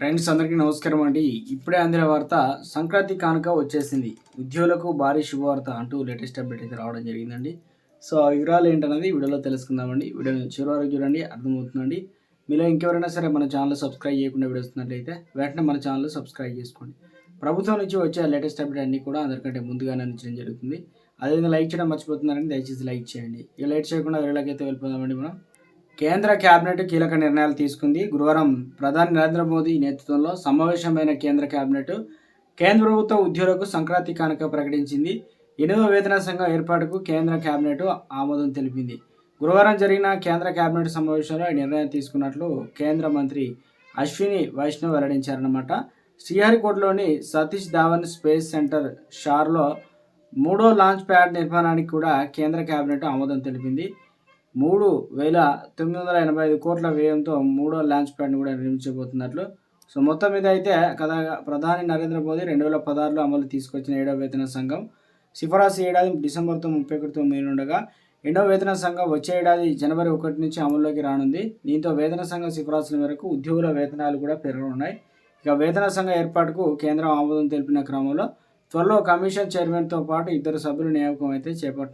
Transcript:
Friends అందరికీ నమస్కారం అండి. ఇప్పుడే అందిన వార్త సంక్రాంతి కానుక వచ్చేసింది. ఉద్యోగులకు భారీ శుభవార్త అంటూ లేటెస్ట్ అప్డేట్ అయితే రావడం జరిగిందండి. సో ఆ వివరాలు ఏంటనేది వీడియోలో తెలుసుకుందామండి. వీడియోని చివరి వరకు చూడండి అర్థమవుతుందండి. మీలో ఇంకెవరైనా సరే మన ఛానల్ సబ్స్క్రైబ్ చేయకుండా విడుస్తున్నట్లయితే వెంటనే మన ఛానల్ సబ్స్క్రైబ్ చేసుకోండి. ప్రభుత్వం నుంచి వచ్చే లేటెస్ట్ అప్డేట్ అన్నీ కూడా అందరికంటే ముందుగానే అందించడం జరుగుతుంది. అదేవిధంగా లైక్ చేయడం మర్చిపోతున్నారని దయచేసి లైక్ చేయండి. ఇక లైట్ చేయకుండా వేరేలాగైతే వెళ్ళిపోదామండి మనం. కేంద్ర కేబినెట్ కీలక నిర్ణయాలు తీసుకుంది. గురువారం ప్రధాని నరేంద్ర మోదీ నేతృత్వంలో సమావేశమైన కేంద్ర కేబినెట్ కేంద్ర ప్రభుత్వ ఉద్యోగులకు సంక్రాంతి కానుక ప్రకటించింది. ఎనిమిదవ వేతన సంఘం ఏర్పాటుకు కేంద్ర కేబినెట్ ఆమోదం తెలిపింది. గురువారం జరిగిన కేంద్ర కేబినెట్ సమావేశంలో ఈ నిర్ణయం తీసుకున్నట్లు కేంద్ర మంత్రి అశ్విని వైష్ణవ్ వెల్లడించారన్నమాట. శ్రీహరికోటలోని సతీష్ ధావన్ స్పేస్ సెంటర్ షార్లో మూడో లాంచ్ ప్యాడ్ నిర్మాణానికి కూడా కేంద్ర కేబినెట్ ఆమోదం తెలిపింది. మూడు వేల తొమ్మిది వందల ఎనభై ఐదు కోట్ల వ్యయంతో మూడో లాంచ్ ప్యాడ్ని కూడా నిర్మించబోతున్నట్లు. సో మొత్తం మీద అయితే కథ ప్రధాని నరేంద్ర మోదీ రెండు వేల పదహారులో అమలు తీసుకొచ్చిన ఏడవ వేతన సంఘం. సిఫారసు ఏడాది డిసెంబర్తో ముప్పై ఒకటితో ఉండగా రెండవ వేతన సంఘం వచ్చే ఏడాది జనవరి ఒకటి నుంచి అమల్లోకి రానుంది. దీంతో వేతన సంఘం సిఫారసుల మేరకు ఉద్యోగుల వేతనాలు కూడా పెరగనున్నాయి. ఇక వేతన సంఘం ఏర్పాటుకు కేంద్రం ఆమోదం తెలిపిన క్రమంలో త్వరలో కమిషన్ చైర్మన్తో పాటు ఇద్దరు సభ్యుల నియామకం అయితే చేపట్టారు